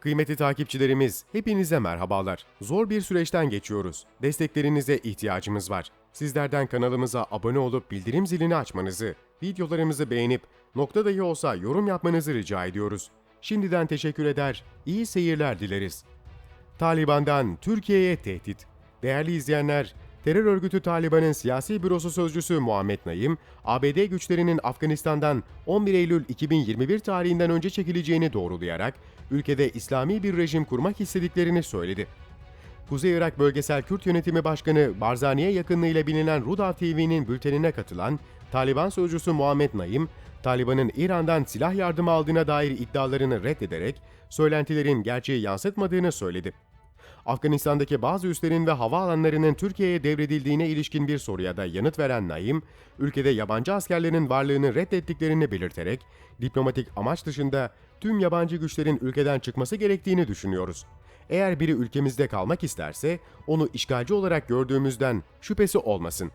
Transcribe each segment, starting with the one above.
Kıymetli takipçilerimiz, hepinize merhabalar. Zor bir süreçten geçiyoruz. Desteklerinize ihtiyacımız var. Sizlerden kanalımıza abone olup bildirim zilini açmanızı, videolarımızı beğenip nokta dahi olsa yorum yapmanızı rica ediyoruz. Şimdiden teşekkür eder, iyi seyirler dileriz. Taliban'dan Türkiye'ye tehdit. Değerli izleyenler, terör örgütü Taliban'ın siyasi bürosu sözcüsü Muhammed Naim, ABD güçlerinin Afganistan'dan 11 Eylül 2021 tarihinden önce çekileceğini doğrulayarak ülkede İslami bir rejim kurmak istediklerini söyledi. Kuzey Irak Bölgesel Kürt Yönetimi Başkanı Barzani'ye yakınlığıyla bilinen Rudav TV'nin bültenine katılan Taliban sözcüsü Muhammed Naim, Taliban'ın İran'dan silah yardımı aldığına dair iddialarını reddederek söylentilerin gerçeği yansıtmadığını söyledi. Afganistan'daki bazı üslerin ve havaalanlarının Türkiye'ye devredildiğine ilişkin bir soruya da yanıt veren Naim, ülkede yabancı askerlerin varlığını reddettiklerini belirterek, diplomatik amaç dışında tüm yabancı güçlerin ülkeden çıkması gerektiğini düşünüyoruz. Eğer biri ülkemizde kalmak isterse, onu işgalci olarak gördüğümüzden şüphesi olmasın.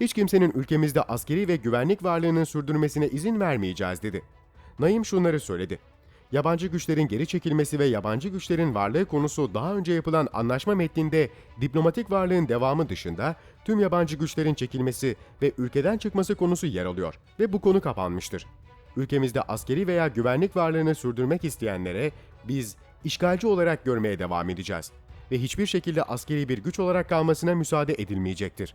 Hiç kimsenin ülkemizde askeri ve güvenlik varlığının sürdürmesine izin vermeyeceğiz dedi. Naim şunları söyledi. Yabancı güçlerin geri çekilmesi ve yabancı güçlerin varlığı konusu daha önce yapılan anlaşma metninde diplomatik varlığın devamı dışında tüm yabancı güçlerin çekilmesi ve ülkeden çıkması konusu yer alıyor ve bu konu kapanmıştır. Ülkemizde askeri veya güvenlik varlığını sürdürmek isteyenlere biz işgalci olarak görmeye devam edeceğiz ve hiçbir şekilde askeri bir güç olarak kalmasına müsaade edilmeyecektir.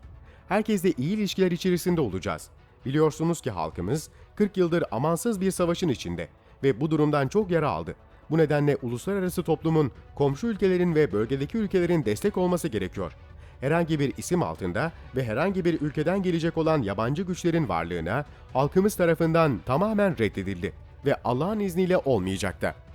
Herkesle iyi ilişkiler içerisinde olacağız. Biliyorsunuz ki halkımız 40 yıldır amansız bir savaşın içinde ve bu durumdan çok yara aldı. Bu nedenle uluslararası toplumun, komşu ülkelerin ve bölgedeki ülkelerin destek olması gerekiyor. Herhangi bir isim altında ve herhangi bir ülkeden gelecek olan yabancı güçlerin varlığına halkımız tarafından tamamen reddedildi ve Allah'ın izniyle olmayacak da.